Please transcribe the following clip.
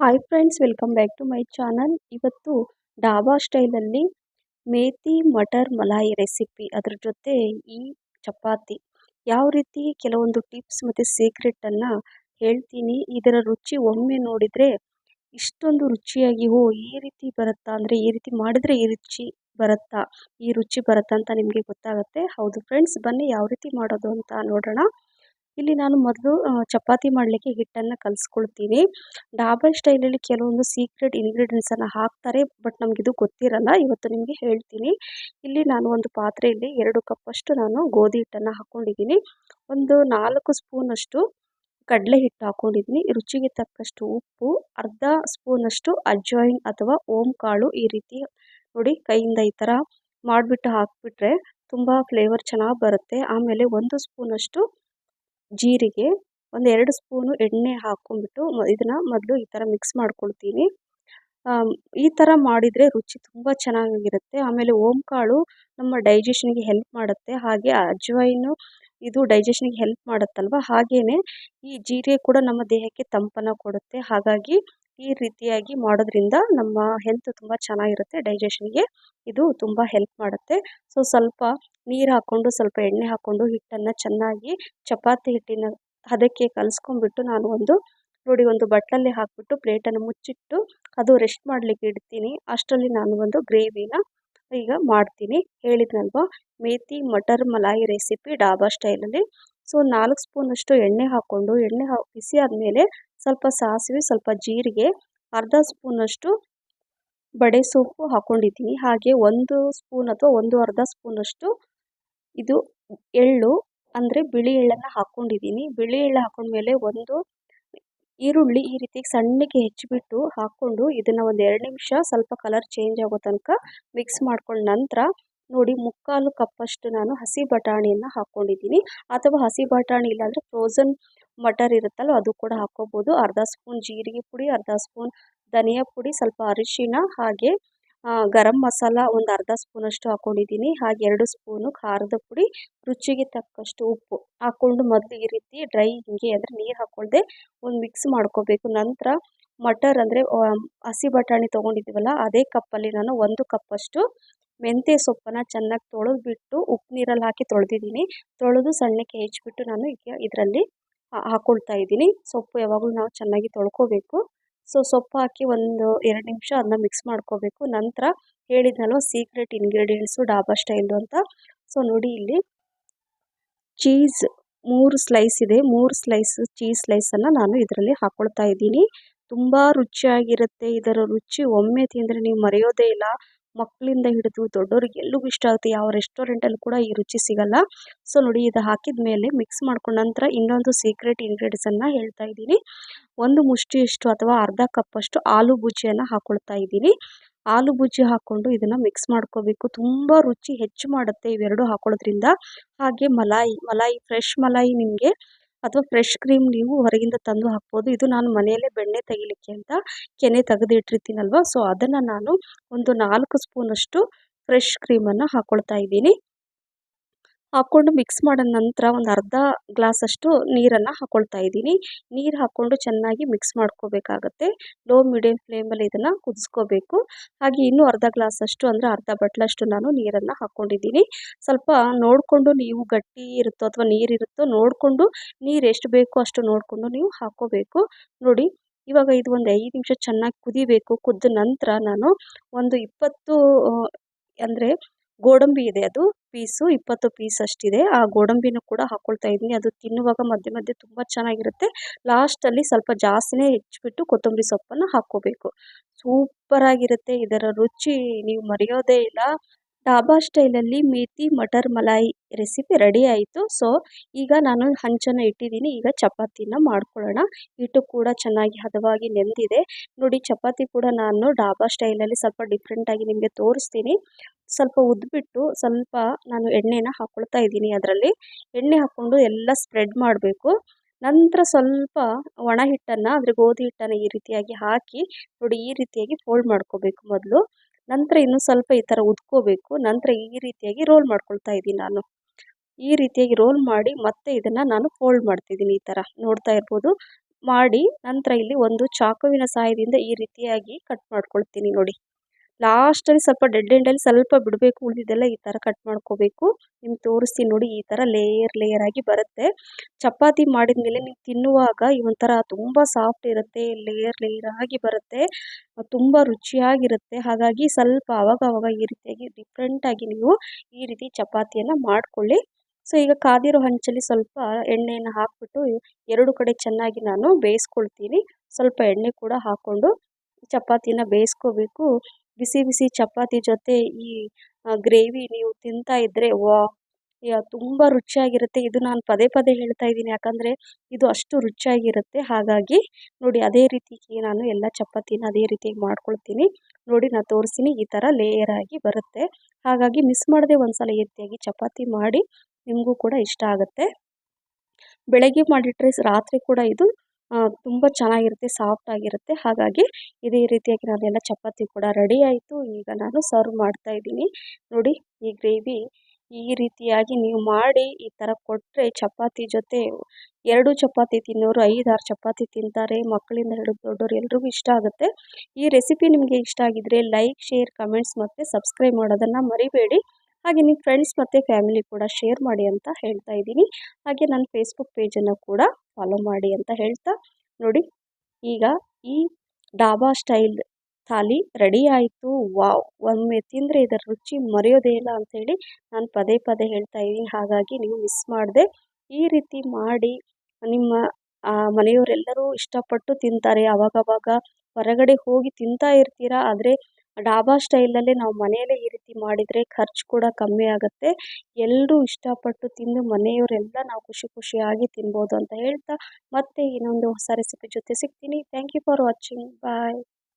Hi friends welcome back to my channel ಇವತ್ತು ಡಾಬಾ ಸ್ಟೈಲಲ್ಲಿ methi, matar, malai recipe ಅದ್ರ ಜೊತೆ ಈ ಚಪಾತಿ. ಯಾವ ರೀತಿ ಕೆಲವೊಂದು ಟಿಪ್ಸ್ ಮತ್ತು ಸೀಕ್ರೆಟನ್ನು ಹೇಳ್ತೀನಿ, ಇದರ ರುಚಿ ಒಮ್ಮೆ ನೋಡಿದರೆ ಇಷ್ಟೊಂದು ರುಚಿಯಾಗಿ, ಓ, ಈ ರೀತಿ ಬರುತ್ತಾ, ಅಂದರೆ ಈ ರೀತಿ ಮಾಡಿದರೆ ಈ ರುಚಿ ಬರುತ್ತಾ, ಈ ರುಚಿ ಬರುತ್ತಾ ಅಂತ ನಿಮಗೆ ಗೊತ್ತಾಗುತ್ತೆ. ಹೌದು ಫ್ರೆಂಡ್ಸ್ ಬನ್ನಿ ಯಾವ ರೀತಿ ಮಾಡೋದು ಅಂತ ನೋಡೋಣ. ಇಲ್ಲಿ ನಾನು ಮೊದಲು ಚಪಾತಿ ಮಾಡಲಿಕ್ಕೆ ಹಿಟ್ಟನ್ನು ಕಲಿಸ್ಕೊಳ್ತೀನಿ. ಡಾಬರ್ ಸ್ಟೈಲಲ್ಲಿ ಕೆಲವೊಂದು ಸೀಕ್ರೆಟ್ ಇಂಗ್ರೀಡಿಯೆಂಟ್ಸನ್ನು ಹಾಕ್ತಾರೆ, ಬಟ್ ನಮಗಿದು ಗೊತ್ತಿರಲ್ಲ, ಇವತ್ತು ನಿಮಗೆ ಹೇಳ್ತೀನಿ. ಇಲ್ಲಿ ನಾನು ಒಂದು ಪಾತ್ರೆಯಲ್ಲಿ ಎರಡು ಕಪ್ಪಷ್ಟು ನಾನು ಗೋಧಿ ಹಿಟ್ಟನ್ನು ಹಾಕ್ಕೊಂಡಿದ್ದೀನಿ ಒಂದು ನಾಲ್ಕು ಸ್ಪೂನಷ್ಟು ಕಡಲೆ ಹಿಟ್ಟು ಹಾಕ್ಕೊಂಡಿದ್ದೀನಿ ರುಚಿಗೆ ತಕ್ಕಷ್ಟು ಉಪ್ಪು, ಅರ್ಧ ಸ್ಪೂನಷ್ಟು ಅಜ್ವಾಯಿನ್ ಅಥವಾ ಓಂ ಕಾಳು ಈ ರೀತಿ ನೋಡಿ ಕೈಯಿಂದ ಈ ಥರ ಮಾಡಿಬಿಟ್ಟು ಹಾಕಿಬಿಟ್ರೆ ತುಂಬ ಫ್ಲೇವರ್ ಚೆನ್ನಾಗಿ ಬರುತ್ತೆ. ಆಮೇಲೆ ಒಂದು ಸ್ಪೂನಷ್ಟು ಜೀರಿಗೆ ಒಂದು ಎರಡು ಸ್ಪೂನು ಎಣ್ಣೆ ಹಾಕ್ಕೊಂಬಿಟ್ಟು ಇದನ್ನು ಮೊದಲು ಈ ಥರ ಮಿಕ್ಸ್ ಮಾಡ್ಕೊಳ್ತೀನಿ. ಈ ಥರ ಮಾಡಿದರೆ ರುಚಿ ತುಂಬ ಚೆನ್ನಾಗಿರುತ್ತೆ. ಆಮೇಲೆ ಓಂಕಾಳು ನಮ್ಮ ಡೈಜೆಷನ್ಗೆ ಹೆಲ್ಪ್ ಮಾಡುತ್ತೆ. ಹಾಗೆ ಅಜ್ವೈನು ಇದು ಡೈಜೆಷನ್ಗೆ ಹೆಲ್ಪ್ ಮಾಡುತ್ತಲ್ವ? ಹಾಗೆಯೇ ಈ ಜೀರಿಗೆ ಕೂಡ ನಮ್ಮ ದೇಹಕ್ಕೆ ತಂಪನ್ನು ಕೊಡುತ್ತೆ. ಹಾಗಾಗಿ ಈ ರೀತಿಯಾಗಿ ಮಾಡೋದ್ರಿಂದ ನಮ್ಮ ಹೆಲ್ತ್ ತುಂಬ ಚೆನ್ನಾಗಿರುತ್ತೆ ಡೈಜೆಷನ್ಗೆ ಇದು ತುಂಬ ಹೆಲ್ಪ್ ಮಾಡುತ್ತೆ. ಸೊ ಸ್ವಲ್ಪ ನೀರು ಹಾಕ್ಕೊಂಡು ಸ್ವಲ್ಪ ಎಣ್ಣೆ ಹಾಕ್ಕೊಂಡು ಹಿಟ್ಟನ್ನು ಚೆನ್ನಾಗಿ ಚಪಾತಿ ಹಿಟ್ಟಿನ ಹದಕ್ಕೆ ಕಲಿಸ್ಕೊಂಡ್ಬಿಟ್ಟು ನಾನು ಒಂದು ನೋಡಿ ಒಂದು ಬಟ್ಟಲಲ್ಲಿ ಹಾಕಿಬಿಟ್ಟು ಪ್ಲೇಟನ್ನು ಮುಚ್ಚಿಟ್ಟು ಅದು ರೆಸ್ಟ್ ಮಾಡಲಿಕ್ಕೆ ಇಡ್ತೀನಿ. ಅಷ್ಟರಲ್ಲಿ ನಾನು ಒಂದು ಗ್ರೇವಿನ ಈಗ ಮಾಡ್ತೀನಿ. ಹೇಳಿದ್ನಲ್ವ? ಮೇತಿ ಮಟರ್ ಮಲಾಯಿ ರೆಸಿಪಿ ಡಾಬಾ ಸ್ಟೈಲಲ್ಲಿ ಸೊ ನಾಲ್ಕು ಸ್ಪೂನಷ್ಟು ಎಣ್ಣೆ ಹಾಕ್ಕೊಂಡು, ಎಣ್ಣೆ ಹಾ ಬಿಸಿ ಆದಮೇಲೆ ಸ್ವಲ್ಪ ಸಾಸಿವೆ, ಸ್ವಲ್ಪ ಜೀರಿಗೆ, ಅರ್ಧ ಸ್ಪೂನಷ್ಟು ಬಡೆ ಸೊಪ್ಪು ಹಾಕ್ಕೊಂಡಿದ್ದೀನಿ ಹಾಗೆ ಒಂದು ಸ್ಪೂನ್ ಅಥವಾ ಒಂದು ಅರ್ಧ ಸ್ಪೂನಷ್ಟು ಇದು ಎಳ್ಳು, ಅಂದರೆ ಬಿಳಿ ಎಳ್ಳನ್ನು ಹಾಕ್ಕೊಂಡಿದ್ದೀನಿ ಬಿಳಿ ಎಳ್ಳು ಹಾಕೊಂಡ್ಮೇಲೆ ಒಂದು ಈರುಳ್ಳಿ ಈ ರೀತಿ ಸಣ್ಣಗೆ ಹೆಚ್ಚಿಬಿಟ್ಟು ಹಾಕ್ಕೊಂಡು ಇದನ್ನು ಒಂದು ಎರಡು ನಿಮಿಷ ಸ್ವಲ್ಪ ಕಲರ್ ಚೇಂಜ್ ಆಗೋ ತನಕ ಮಿಕ್ಸ್ ಮಾಡ್ಕೊಂಡ ನಂತರ ನೋಡಿ ಮುಕ್ಕಾಲು ಕಪ್ಪಷ್ಟು ನಾನು ಹಸಿ ಬಟಾಣಿಯನ್ನು ಹಾಕ್ಕೊಂಡಿದ್ದೀನಿ ಅಥವಾ ಹಸಿ ಬಟಾಣಿ ಇಲ್ಲಾಂದರೆ ಫ್ರೋಝನ್ ಮಟರ್ ಇರುತ್ತಲ್ಲ, ಅದು ಕೂಡ ಹಾಕ್ಕೋಬೋದು ಅರ್ಧ ಸ್ಪೂನ್ ಜೀರಿಗೆ ಪುಡಿ, ಅರ್ಧ ಸ್ಪೂನ್ ಧನಿಯಾ ಪುಡಿ, ಸ್ವಲ್ಪ ಅರಿಶಿನ ಹಾಗೆ ಗರಂ ಮಸಾಲ ಒಂದು ಅರ್ಧ ಸ್ಪೂನಷ್ಟು ಹಾಕ್ಕೊಂಡಿದ್ದೀನಿ ಹಾಗೆ ಎರಡು ಸ್ಪೂನು ಖಾರದ ಪುಡಿ, ರುಚಿಗೆ ತಕ್ಕಷ್ಟು ಉಪ್ಪು ಹಾಕ್ಕೊಂಡು ಮೊದಲು ಈ ರೀತಿ ಡ್ರೈ ಹಿಂಗೆ ಅಂದರೆ ನೀರು ಹಾಕ್ಕೊಳ್ದೆ ಒಂದು ಮಿಕ್ಸ್ ಮಾಡ್ಕೋಬೇಕು. ನಂತರ ಮಟರ್ ಅಂದರೆ ಹಸಿ ಬಟಾಣಿ ತೊಗೊಂಡಿದ್ದೀವಲ್ಲ, ಅದೇ ಕಪ್ಪಲ್ಲಿ ನಾನು ಒಂದು ಕಪ್ಪಷ್ಟು ಮೆಂತ್ಯ ಸೊಪ್ಪನ್ನು ಚೆನ್ನಾಗಿ ತೊಳೆದ್ಬಿಟ್ಟು ಉಪ್ಪು ನೀರಲ್ಲಿ ಹಾಕಿ ತೊಳೆದಿದ್ದೀನಿ. ತೊಳೆದು ಸಣ್ಣಕ್ಕೆ ಹೆಚ್ಚಿಬಿಟ್ಟು ನಾನು ಈಗ ಇದರಲ್ಲಿ ಹಾಕ್ಕೊಳ್ತಾ ಇದ್ದೀನಿ. ಸೊಪ್ಪು ಯಾವಾಗಲೂ ನಾವು ಚೆನ್ನಾಗಿ ತೊಳ್ಕೊಬೇಕು. ಸೊ, ಸೊಪ್ಪು ಹಾಕಿ ಒಂದು ಎರಡು ನಿಮಿಷ ಅದನ್ನ ಮಿಕ್ಸ್ ಮಾಡ್ಕೋಬೇಕು. ನಂತರ ಹೇಳಿದ್ನಲ್ವ ಸೀಕ್ರೆಟ್ ಇಂಗ್ರೀಡಿಯೆಂಟ್ಸು ಡಾಬಾ ಸ್ಟೈಲು ಅಂತ. ಸೊ, ನೋಡಿ ಇಲ್ಲಿ. ಚೀಸ್ ಮೂರು ಸ್ಲೈಸ್ ಇದೆ. ಮೂರು ಸ್ಲೈಸ್ ಚೀಸ್ ಸ್ಲೈಸನ್ನು ನಾನು ಇದರಲ್ಲಿ ಹಾಕ್ಕೊಳ್ತಾ ಇದ್ದೀನಿ. ತುಂಬ ರುಚಿಯಾಗಿರುತ್ತೆ. ಇದರ ರುಚಿ ಒಮ್ಮೆ ತಿಂದರೆ ನೀವು ಮರೆಯೋದೇ ಇಲ್ಲ. ಮಕ್ಕಳಿಂದ ಹಿಡಿದು ದೊಡ್ಡೋರಿಗೆ ಎಲ್ಲರಿಗೂ ಇಷ್ಟ ಆಗುತ್ತೆ. ಯಾವ ರೆಸ್ಟೋರೆಂಟಲ್ಲಿ ಕೂಡ ಈ ರುಚಿ ಸಿಗಲ್ಲ. ಸೊ ನೋಡಿ, ಇದು ಹಾಕಿದ ಮೇಲೆ ಮಿಕ್ಸ್ ಮಾಡ್ಕೊಂಡ ನಂತರ ಇನ್ನೊಂದು ಸೀಕ್ರೆಟ್ ಇಂಗ್ರೀಡಿಯನ್ಸನ್ನು ಹೇಳ್ತಾ ಇದ್ದೀನಿ. ಒಂದು ಮುಷ್ಟಿಯಷ್ಟು ಅಥವಾ ಅರ್ಧ ಕಪ್ಪಷ್ಟು ಆಲೂ ಬುಜ್ಜಿಯನ್ನು ಹಾಕೊಳ್ತಾ ಇದ್ದೀನಿ. ಆಲೂ ಬುಜ್ಜಿ ಹಾಕ್ಕೊಂಡು ಇದನ್ನು ಮಿಕ್ಸ್ ಮಾಡ್ಕೋಬೇಕು. ತುಂಬ ರುಚಿ ಹೆಚ್ಚು ಮಾಡುತ್ತೆ ಇವೆರಡು ಹಾಕೊಳ್ಳೋದ್ರಿಂದ ಹಾಗೆ ಮಲಾಯಿ ಮಲಾಯಿ ಫ್ರೆಶ್ ಮಲಾಯಿ ನಿಮಗೆ ಅಥವಾ ಫ್ರೆಶ್ ಕ್ರೀಮ್ ನೀವು ಹೊರಗಿಂದ ತಂದು ಹಾಕ್ಬೋದು. ಇದು ನಾನು ಮನೆಯಲ್ಲೇ ಬೆಣ್ಣೆ ತೆಗಿಲಿಕ್ಕೆ ಅಂತ ಕೆನೆ ತೆಗೆದಿಟ್ಟಿರ್ತೀನಲ್ವ? ಸೊ ಅದನ್ನು ನಾನು ಒಂದು ನಾಲ್ಕು ಸ್ಪೂನಷ್ಟು ಫ್ರೆಶ್ ಕ್ರೀಮನ್ನು ಹಾಕ್ಕೊಳ್ತಾ ಇದ್ದೀನಿ. ಹಾಕ್ಕೊಂಡು ಮಿಕ್ಸ್ ಮಾಡಿದ ನಂತರ ಒಂದು ಅರ್ಧ ಗ್ಲಾಸಷ್ಟು ನೀರನ್ನು ಹಾಕ್ಕೊಳ್ತಾ ಇದ್ದೀನಿ. ನೀರು ಹಾಕ್ಕೊಂಡು ಚೆನ್ನಾಗಿ ಮಿಕ್ಸ್ ಮಾಡ್ಕೋಬೇಕಾಗತ್ತೆ. ಲೋ ಮೀಡಿಯಮ್ ಫ್ಲೇಮಲ್ಲಿ ಇದನ್ನು ಕುದಿಸ್ಕೋಬೇಕು. ಹಾಗೆ ಇನ್ನೂ ಅರ್ಧ ಗ್ಲಾಸಷ್ಟು ಅಂದರೆ ಅರ್ಧ ಬಟ್ಲಷ್ಟು ನಾನು ನೀರನ್ನು ಹಾಕ್ಕೊಂಡಿದ್ದೀನಿ ಸ್ವಲ್ಪ ನೋಡಿಕೊಂಡು ನೀವು ಗಟ್ಟಿ ಇರುತ್ತೋ ಅಥವಾ ನೀರಿರುತ್ತೋ ನೋಡಿಕೊಂಡು ನೀರು ಎಷ್ಟು ಬೇಕೋ ಅಷ್ಟು ನೋಡಿಕೊಂಡು ನೀವು ಹಾಕ್ಕೋಬೇಕು ನೋಡಿ, ಇವಾಗ ಇದು ಒಂದು ಐದು ನಿಮಿಷ ಚೆನ್ನಾಗಿ ಕುದಿಬೇಕು. ಕುದ್ದ ನಂತರ ನಾನು ಒಂದು ಇಪ್ಪತ್ತು, ಅಂದರೆ ಗೋಡಂಬಿ ಇದೆ ಅದು. ಪೀಸು, ಇಪ್ಪತ್ತು ಪೀಸ್ ಅಷ್ಟಿದೆ. ಆ ಗೋಡಂಬಿನೂ ಕೂಡ ಹಾಕ್ಕೊಳ್ತಾ ಇದ್ದೀನಿ. ಅದು ತಿನ್ನುವಾಗ ಮಧ್ಯೆ ಮಧ್ಯೆ ತುಂಬ ಚೆನ್ನಾಗಿರುತ್ತೆ. ಲಾಸ್ಟಲ್ಲಿ ಸ್ವಲ್ಪ ಜಾಸ್ತಿನೇ ಹೆಚ್ಚಿಬಿಟ್ಟು ಕೊತ್ತಂಬರಿ ಸೊಪ್ಪನ್ನು ಹಾಕ್ಕೋಬೇಕು. ಸೂಪರಾಗಿರುತ್ತೆ. ಇದರ ರುಚಿ ನೀವು ಮರೆಯೋದೇ ಇಲ್ಲ. ಡಾಬಾ ಸ್ಟೈಲಲ್ಲಿ ಮೇಥಿ ಮಟರ್, ಮಲಾಯಿ ರೆಸಿಪಿ ರೆಡಿ ಆಯಿತು. ಸೊ ಈಗ ನಾನು ಹಂಚನ್ನು ಇಟ್ಟಿದ್ದೀನಿ. ಈಗ ಚಪಾತಿನ ಮಾಡ್ಕೊಳ್ಳೋಣ. ಹಿಟ್ಟು ಕೂಡ ಚೆನ್ನಾಗಿ ಹದವಾಗಿ ನೆಂದಿದೆ. ನೋಡಿ, ಚಪಾತಿ ಕೂಡ ನಾನು ಡಾಬಾ ಸ್ಟೈಲಲ್ಲಿ ಸ್ವಲ್ಪ ಡಿಫ್ರೆಂಟಾಗಿ ನಿಮಗೆ ತೋರಿಸ್ತೀನಿ. ಸ್ವಲ್ಪ ಉದ್ಬಿಟ್ಟು ಸ್ವಲ್ಪ ನಾನು ಎಣ್ಣೆನ ಹಾಕ್ಕೊಳ್ತಾ ಇದ್ದೀನಿ ಅದರಲ್ಲಿ. ಎಣ್ಣೆ ಹಾಕ್ಕೊಂಡು ಎಲ್ಲ ಸ್ಪ್ರೆಡ್ ಮಾಡಬೇಕು. ನಂತರ ಸ್ವಲ್ಪ ಒಣ ಹಿಟ್ಟನ್ನು ಅಂದರೆ ಗೋಧಿ ಹಿಟ್ಟನ್ನು ಈ ರೀತಿಯಾಗಿ ಹಾಕಿ ನೋಡಿ, ಈ ರೀತಿಯಾಗಿ ಫೋಲ್ಡ್ ಮಾಡ್ಕೋಬೇಕು ಮೊದಲು. ನಂತರ ಇನ್ನು ಸ್ವಲ್ಪ ಈ ಥರ ಉದ್ಕೋಬೇಕು. ನಂತರ ಈ ರೀತಿಯಾಗಿ ರೋಲ್ ಮಾಡ್ಕೊಳ್ತಾ ಇದ್ದೀನಿ ನಾನು. ಈ ರೀತಿಯಾಗಿ ರೋಲ್ ಮಾಡಿ ಮತ್ತೆ ಇದನ್ನು ನಾನು ಫೋಲ್ಡ್ ಮಾಡ್ತಿದ್ದೀನಿ ಈ ಥರ. ನೋಡ್ತಾ ಇರ್ಬೋದು. ಮಾಡಿ ನಂತರ ಇಲ್ಲಿ ಒಂದು ಚಾಕುವಿನ ಸಹಾಯದಿಂದ ಈ ರೀತಿಯಾಗಿ ಕಟ್ ಮಾಡ್ಕೊಳ್ತೀನಿ ನೋಡಿ. ಲಾಸ್ಟಲ್ಲಿ ಸ್ವಲ್ಪ ಡೆಡ್ ಎಂಡಲ್ಲಿ ಸ್ವಲ್ಪ ಬಿಡಬೇಕು ಉಳಿದಿದ್ದೆಲ್ಲ ಈ ಥರ ಕಟ್ ಮಾಡ್ಕೋಬೇಕು. ನಿಮ್ಗೆ ತೋರಿಸ್ತೀನಿ ನೋಡಿ ಈ ಥರ ಲೇಯರ್ ಲೇಯರ್ ಆಗಿ ಬರುತ್ತೆ. ಚಪಾತಿ ಮಾಡಿದ ಮೇಲೆ ನೀವು ತಿನ್ನುವಾಗ ಈ ಒಂಥರ ತುಂಬ ಸಾಫ್ಟ್ ಇರುತ್ತೆ ಲೇಯರ್ ಲೇಯರ್ ಆಗಿ ಬರುತ್ತೆ. ತುಂಬ ರುಚಿಯಾಗಿರುತ್ತೆ. ಹಾಗಾಗಿ ಸ್ವಲ್ಪ ಅವಾಗ ಅವಾಗ ಈ ರೀತಿಯಾಗಿ ಡಿಫ್ರೆಂಟಾಗಿ ನೀವು ಈ ರೀತಿ ಚಪಾತಿಯನ್ನು ಮಾಡಿಕೊಳ್ಳಿ. ಸೊ ಈಗ ಕಾದಿರೋ ಹಂಚಲ್ಲಿ ಸ್ವಲ್ಪ ಎಣ್ಣೆಯನ್ನು ಹಾಕ್ಬಿಟ್ಟು ಎರಡು ಕಡೆ ಚೆನ್ನಾಗಿ ನಾನು ಬೇಯಿಸ್ಕೊಳ್ತೀನಿ. ಸ್ವಲ್ಪ ಎಣ್ಣೆ ಕೂಡ ಹಾಕ್ಕೊಂಡು ಚಪಾತಿನ ಬೇಯಿಸ್ಕೋಬೇಕು. ಬಿಸಿ ಬಿಸಿ ಚಪಾತಿ ಜೊತೆ ಈ ಗ್ರೇವಿ ನೀವು ತಿಂತಾ ಇದ್ದರೆ ವಾ ತುಂಬ ರುಚಿಯಾಗಿರುತ್ತೆ. ಇದು ನಾನು ಪದೇ ಪದೇ ಹೇಳ್ತಾ ಇದ್ದೀನಿ. ಯಾಕಂದರೆ ಇದು ಅಷ್ಟು ರುಚಿಯಾಗಿರುತ್ತೆ. ಹಾಗಾಗಿ ನೋಡಿ, ಅದೇ ರೀತಿ ನಾನು ಎಲ್ಲ ಚಪಾತಿನ ಅದೇ ರೀತಿಯಾಗಿ ಮಾಡ್ಕೊಳ್ತೀನಿ. ನೋಡಿ ನಾನು ತೋರಿಸ್ತೀನಿ ಈ ಥರ ಲೇಯರ್ ಆಗಿ ಬರುತ್ತೆ. ಹಾಗಾಗಿ ಮಿಸ್ ಮಾಡದೆ ಒಂದು ಸಲ ಈ ರೀತಿಯಾಗಿ ಚಪಾತಿ ಮಾಡಿ ನಿಮಗೂ ಕೂಡ ಇಷ್ಟ ಆಗುತ್ತೆ. ಬೆಳಗ್ಗೆ ಮಾಡಿಟ್ರೆ ರಾತ್ರಿ ಕೂಡ ಇದು ತುಂಬ ಚೆನ್ನಾಗಿರುತ್ತೆ, ಸಾಫ್ಟ್ ಆಗಿರುತ್ತೆ. ಹಾಗಾಗಿ ಇದೇ ರೀತಿಯಾಗಿ ನಾನೆಲ್ಲ ಚಪಾತಿ ಕೂಡ ರೆಡಿ ಆಯಿತು. ಈಗ ನಾನು ಸರ್ವ್ ಮಾಡ್ತಾ ಇದ್ದೀನಿ. ನೋಡಿ, ಈ ಗ್ರೇವಿ ಈ ರೀತಿಯಾಗಿ ನೀವು ಮಾಡಿ ಈ ಥರ ಕೊಟ್ಟರೆ ಚಪಾತಿ ಜೊತೆ ಎರಡು ಚಪಾತಿ ತಿನ್ನೋರು, ಐದಾರು ಚಪಾತಿ ತಿಂತಾರೆ. ಮಕ್ಕಳಿಂದ ಹಿಡಿದು ದೊಡ್ಡವರು ಎಲ್ರಿಗೂ ಇಷ್ಟ ಆಗುತ್ತೆ. ಈ ರೆಸಿಪಿ ನಿಮಗೆ ಇಷ್ಟ ಆಗಿದ್ದರೆ ಲೈಕ್, ಶೇರ್, ಕಮೆಂಟ್ಸ್ ಮತ್ತು ಸಬ್ಸ್ಕ್ರೈಬ್ ಮಾಡೋದನ್ನು ಮರಿಬೇಡಿ. ಹಾಗೆ ನಿಮ್ಮ ಫ್ರೆಂಡ್ಸ್ ಮತ್ತು ಫ್ಯಾಮಿಲಿ ಕೂಡ ಶೇರ್ ಮಾಡಿ ಅಂತ ಹೇಳ್ತಾ ಇದ್ದೀನಿ. ಹಾಗೆ ನನ್ನ ಫೇಸ್ಬುಕ್ ಪೇಜನ್ನು ಕೂಡ ಫಾಲೋ ಮಾಡಿ ಅಂತ ಹೇಳ್ತಾ ನೋಡಿ. ಈಗ ಈ ಡಾಬಾ ಸ್ಟೈಲ್ ಥಾಲಿ ರೆಡಿ ಆಯಿತು. ವಾವ್! ಒಮ್ಮೆ ತಿಂದರೆ ಇದರ ರುಚಿ ಮರೆಯೋದೇ ಇಲ್ಲ ಅಂಥೇಳಿ ನಾನು ಪದೇ ಪದೇ ಹೇಳ್ತಾ ಇದ್ದೀನಿ. ಹಾಗಾಗಿ ನೀವು ಮಿಸ್ ಮಾಡದೆ. ಈ ರೀತಿ ಮಾಡಿ ನಿಮ್ಮ ಮನೆಯವರೆಲ್ಲರೂ ಇಷ್ಟಪಟ್ಟು ತಿಂತಾರೆ. ಅವಾಗವಾಗ ಹೊರಗಡೆ ಹೋಗಿ ತಿಂತಾ ಇರ್ತೀರಾ? ಆದರೆ ಡಾಬಾ ಸ್ಟೈಲಲ್ಲೇ ನಾವು ಮನೆಯಲ್ಲೇ ಈ ರೀತಿ ಮಾಡಿದರೆ ಖರ್ಚು ಕೂಡ ಕಮ್ಮಿ ಆಗುತ್ತೆ. ಎಲ್ಲರೂ ಇಷ್ಟಪಟ್ಟು ತಿಂದು ಮನೆಯವರೆಲ್ಲ ನಾವು ಖುಷಿ ಖುಷಿಯಾಗಿ ತಿನ್ಬೋದು ಅಂತ ಹೇಳ್ತಾ ಮತ್ತೆ ಇನ್ನೊಂದು ಹೊಸ ರೆಸಿಪಿ ಜೊತೆ ಸಿಗ್ತೀನಿ. Thank you for watching bye